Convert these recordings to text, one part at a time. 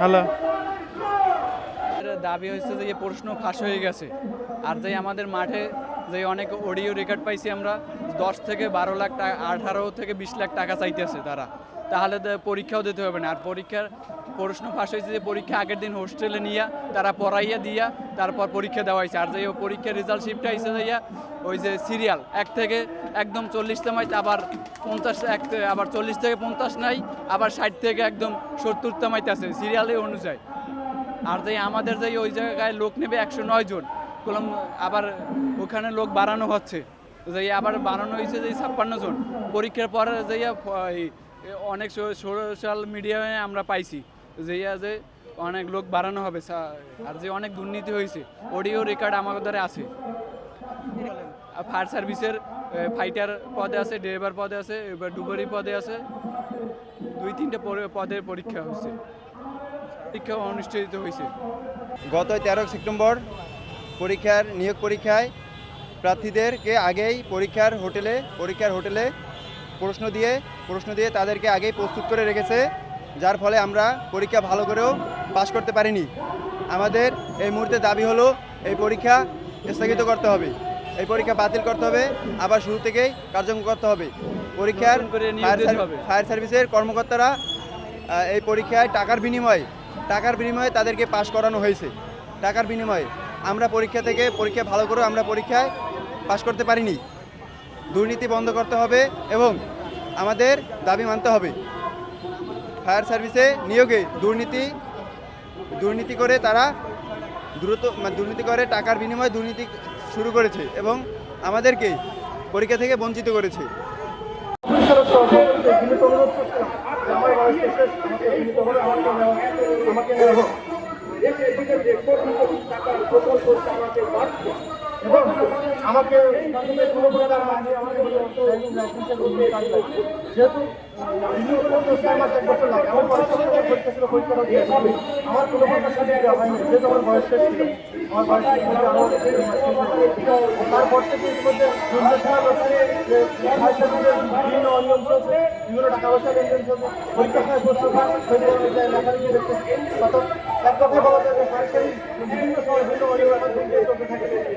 Hello দাবি হয়েছে যে প্রশ্ন ফাঁস হয়ে গেছে। আর যে আমাদের মাঠে যে অনেক অডিও রেকর্ড পাইছি আমরা, দশ থেকে বারো লাখ টাকা আঠারো থেকে বিশ লাখ টাকা চাইতেছে তারা। তাহলে পরীক্ষাও দিতে হবে না। আর পরীক্ষার প্রশ্ন ফাঁস হয়েছে যে পরীক্ষা আগের দিন হোস্টেলে নিয়ে, তারা পড়াইয়া দিয়া, তারপর পরীক্ষা দেওয়া হয়েছে। আর যে পরীক্ষার রেজাল্ট শিফটটা হয়েছে যাইয়া ওই যে সিরিয়াল এক থেকে একদম চল্লিশতম হইতে আবার পঞ্চাশ, এক আবার চল্লিশ থেকে পঞ্চাশ নাই, আবার ষাট থেকে একদম সত্তরতম আছে সিরিয়ালে অনুযায়ী। আর যে আমাদের যে ওই জায়গায় লোক নেবে একশো নয় জন, কলম আবার ওখানে লোক বাড়ানো হচ্ছে। যে আবার বাড়ানো হয়েছে যে ছাপ্পান্ন জন। পরীক্ষার পরে যে অনেক সোশ্যাল মিডিয়ায় আমরা পাইছি যে যে অনেক লোক বাড়ানো হবে আর যে অনেক দুর্নীতি হয়েছে অডিও রেকর্ড আমাদের দ্বারা আছে। ফায়ার সার্ভিসের ফাইটার পদে আছে, ড্রাইভার পদে আছে, এবার ডুবারি পদে আছে। দুই, তিনটে পদের পরীক্ষা হয়েছে পরীক্ষা অনুষ্ঠিত হয়েছে গত তেরো সেপ্টেম্বর পরীক্ষার, নিয়োগ পরীক্ষায় প্রার্থীদেরকে আগেই পরীক্ষার হোটেলে পরীক্ষার হোটেলে প্রশ্ন দিয়ে প্রশ্ন দিয়ে তাদেরকে আগেই প্রস্তুত করে রেখেছে যার ফলে আমরা পরীক্ষা ভালো করেও পাশ করতে পারিনি। আমাদের এই মুহূর্তে দাবি হলো এই পরীক্ষা স্থগিত করতে হবে। এই পরীক্ষা বাতিল করতে হবে আবার শুরু থেকেই কার্যক্রম করতে হবে। পরীক্ষার ফায়ার সার্ভিসের কর্মকর্তারা এই পরীক্ষায় টাকার বিনিময়ে টাকার বিনিময়ে তাদেরকে পাশ করানো হয়েছে। টাকার বিনিময়ে। আমরা পরীক্ষা থেকে পরীক্ষা ভালো করে আমরা পরীক্ষায় পাশ করতে পারিনি। দুর্নীতি বন্ধ করতে হবে এবং আমাদের দাবি মানতে হবে। ফায়ার সার্ভিসে নিয়োগে দুর্নীতি দুর্নীতি করে তারা দ্রুত মানে দুর্নীতি করে টাকার বিনিময়ে দুর্নীতি শুরু করেছে এবং আমাদেরকে পরীক্ষা থেকে বঞ্চিত করেছে। আমাকে মানে আমাকে যেহেতু আমার পরের পরীক্ষা ছিল পরীক্ষাটা আমার কোনো প্রকার সার্টিফিকেট হয়নি, যেহেতু আমার বয়স আমার বয়স শেষ ছিল বিভিন্ন অনিয়ম চলছে, বিভিন্ন টাকা পয়সা লেনদেন চলছে পরীক্ষার সময় বিভিন্ন সময় বিভিন্ন অনিয়ম দিকে চলতে থাকে।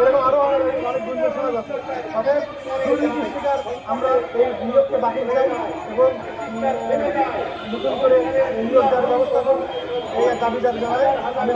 এরকম আরও অনেক দুর্নীতি শোনা যাচ্ছে। শিকার আমরা এই নিয়োগকে বাতিল চাই এবং নতুন করে নিয়োগ দেওয়ার ব্যবস্থা করুন। দাবি দাবি জানাই আমি।